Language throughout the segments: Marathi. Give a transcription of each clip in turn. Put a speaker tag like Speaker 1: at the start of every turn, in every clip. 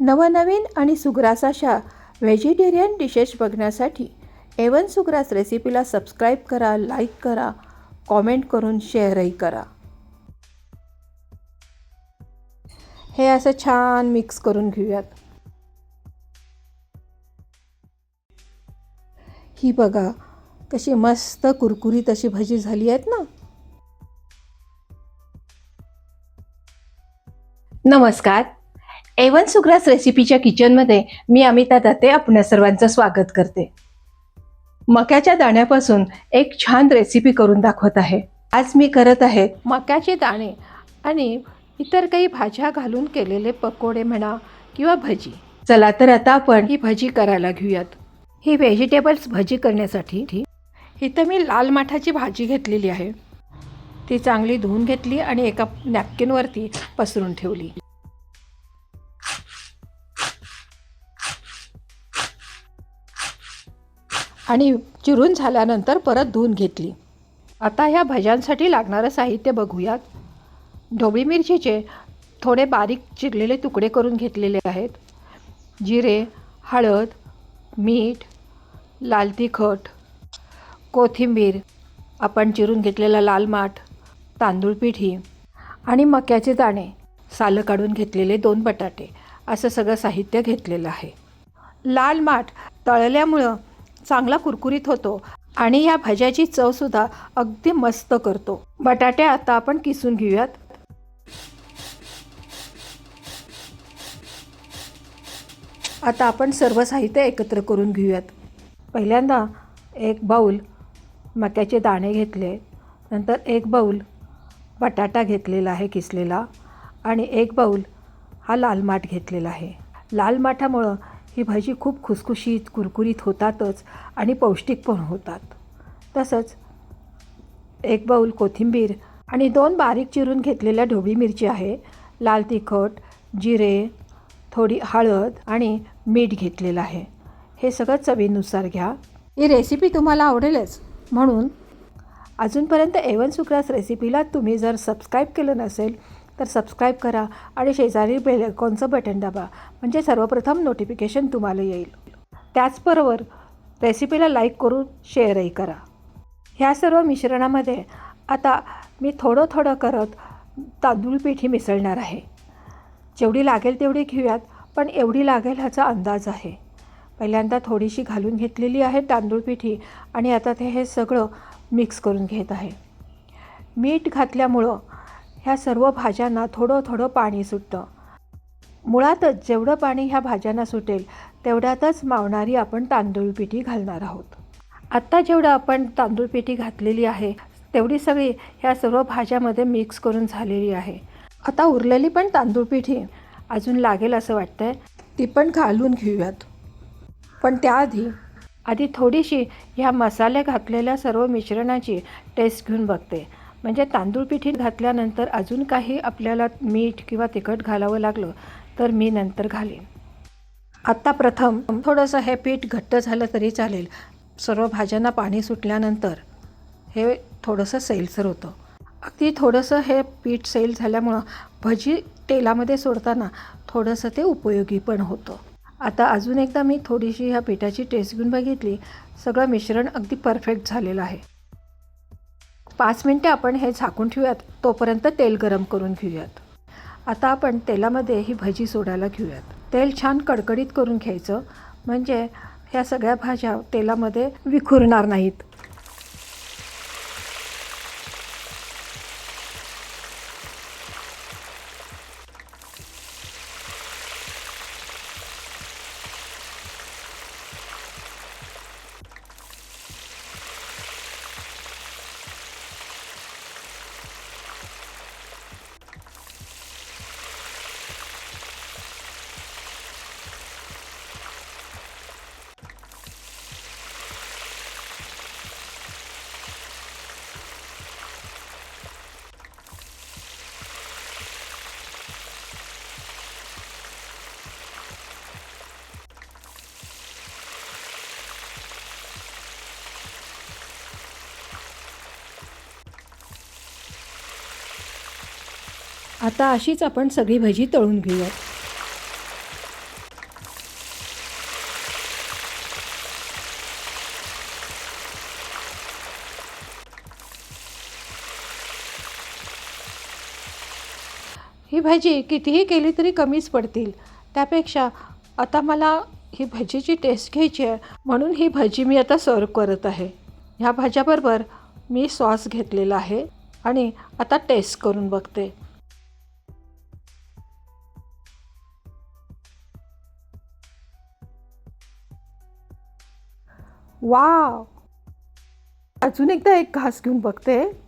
Speaker 1: नवनवीन आणि सुग्रास अशा व्हेजिटेरियन डिशेस बघण्यासाठी एवन सुग्रास रेसिपीला सबस्क्राईब करा लाईक करा कॉमेंट करून शेअरही करा. हे असं छान मिक्स करून घेऊयात. ही बघा कशी मस्त कुरकुरीत अशी भजी झाली आहेत ना? नमस्कार एवन सुग्रास रेसिपीच्या किचनमध्ये मी अमिता दत्ते आपल्या सर्वांचं स्वागत करते. मक्याच्या दाण्यापासून एक छान रेसिपी करून दाखवत आहे. आज मी करत आहे मक्याचे दाणे आणि इतर काही भाज्या घालून केलेले पकोडे म्हणा किंवा भजी. चला तर आता आपण ही भजी करायला घेऊयात. ही व्हेजिटेबल्स भजी करण्यासाठी इथं मी लाल माठाची भाजी घेतलेली आहे. ती चांगली धुवून घेतली आणि एका नॅपकिनवरती पसरून ठेवली. आणि चिरून झाल्यानंतर परत धुवून घेतली. आता ह्या भज्यांसाठी लागणारं साहित्य बघूयात. ढोबळी मिरचीचे थोडे बारीक चिरलेले तुकडे करून घेतलेले आहेत. जिरे हळद मीठ लाल तिखट कोथिंबीर आपण चिरून घेतलेला लाल माठ तांदूळ पिठी आणि मक्याचे दाणे सालं काढून घेतलेले दोन बटाटे असं सगळं साहित्य घेतलेलं आहे. लाल माठ तळल्यामुळं चांगला कुरकुरीत होतो आणि ह्या भाज्याची चवसुद्धा अगदी मस्त करतो. बटाटे आता आपण किसून घेऊयात. आता आपण सर्व साहित्य एकत्र करून घेऊयात. पहिल्यांदा एक बाऊल मक्याचे दाणे घेतले नंतर एक बाऊल बटाटा घेतलेला आहे किसलेला आणि एक बाऊल हा लाल माठ घेतलेला आहे. लाल माठामुळं ही भाजी खूप खुसखुशीत कुरकुरीत होतातच आणि पौष्टिक पण होतात. तसंच एक बाऊल कोथिंबीर आणि दोन बारीक चिरून घेतलेल्या ढोबळी मिरची आहे. लाल तिखट जिरे थोडी हळद आणि मीठ घेतलेलं आहे. हे सगळं चवीनुसार घ्या. ही रेसिपी तुम्हाला आवडेलच. म्हणून अजूनपर्यंत एवन सुक्रास रेसिपीला तुम्ही जर सबस्क्राईब केलं नसेल तर सबस्क्राईब करा आणि शेजारी बेल आयकॉनचं बटन दाबा म्हणजे सर्वप्रथम नोटिफिकेशन तुम्हाला येईल. त्याचबरोबर रेसिपीला लाईक करून शेअरही करा. ह्या सर्व मिश्रणामध्ये आता मी थोडं थोडं करत तांदूळ पिठी मिसळणार आहे. जेवढी लागेल तेवढी घेऊयात पण एवढी लागेल ह्याचा अंदाज आहे. पहिल्यांदा थोडीशी घालून घेतलेली आहे तांदूळ पिठी आणि आता ते हे सगळं मिक्स करून घेत आहे. मीठ घातल्यामुळं ह्या सर्व भाज्यांना थोडं थोडं पाणी सुटतं. मुळातच जेवढं पाणी ह्या भाज्यांना सुटेल तेवढ्यातच मावणारी आपण तांदूळ पिठी घालणार आहोत. आत्ता जेवढं आपण तांदूळ पिठी घातलेली आहे तेवढी सगळी ह्या सर्व भाज्यामध्ये मिक्स करून झालेली आहे. आता उरलेली पण तांदूळ पिठी अजून लागेल असं वाटतंय ती पण घालून घेऊयात. पण त्याआधी आधी थोडीशी ह्या मसाले घातलेल्या सर्व मिश्रणाची टेस्ट घेऊन बघते. म्हणजे तांदूळ पिठी घातल्यानंतर अजून काही आपल्याला मीठ किंवा तिखट घालावं लागलं तर मी नंतर घालेन. आत्ता प्रथम थोडंसं हे पीठ घट्ट झालं तरी चालेल. सर्व भाज्यांना पाणी सुटल्यानंतर हे थोडंसं सैलसर होतं. अगदी थोडंसं हे पीठ सैल झाल्यामुळं भजी तेलामध्ये सोडताना थोडंसं ते उपयोगी पण होतं. आता अजून एकदा मी थोडीशी ह्या पिठाची टेस्ट घेऊन बघितली. सगळं मिश्रण अगदी परफेक्ट झालेलं आहे. पाच मिनटं आपण हे झाकून ठेवूयात. तोपर्यंत तेल गरम करून घेऊयात. आता आपण तेलामध्ये ही भजी सोडायला घेऊयात. तेल छान कडकडीत करून घ्यायचं. म्हणजे ह्या सगळ्या भाज्या तेलामध्ये विखुरणार नाहीत. आता अशीच आपण सगळी भजी तळून घेऊयात. ही भजी कितीही केली तरी कमीच पडतील. त्यापेक्षा आता मला ही भजीची टेस्ट घ्यायची आहे म्हणून ही भजी मी आता सर्व करत आहे. ह्या भाज्याबरोबर मी सॉस घेतलेला आहे आणि आता टेस्ट करून बघते. वाव. अजून एकदा एक घास घेऊन बघते.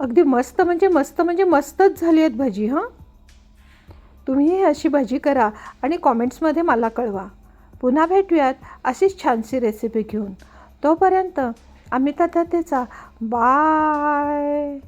Speaker 1: अगदी मस्त म्हणजे मस्त म्हणजे मस्तच झाली आहेत भाजी हां? तुम्हीही अशी भाजी करा आणि कॉमेंट्समध्ये मला कळवा. पुन्हा भेटूयात अशीच छानशी रेसिपी घेऊन. तोपर्यंत आम्ही त्याचा बाय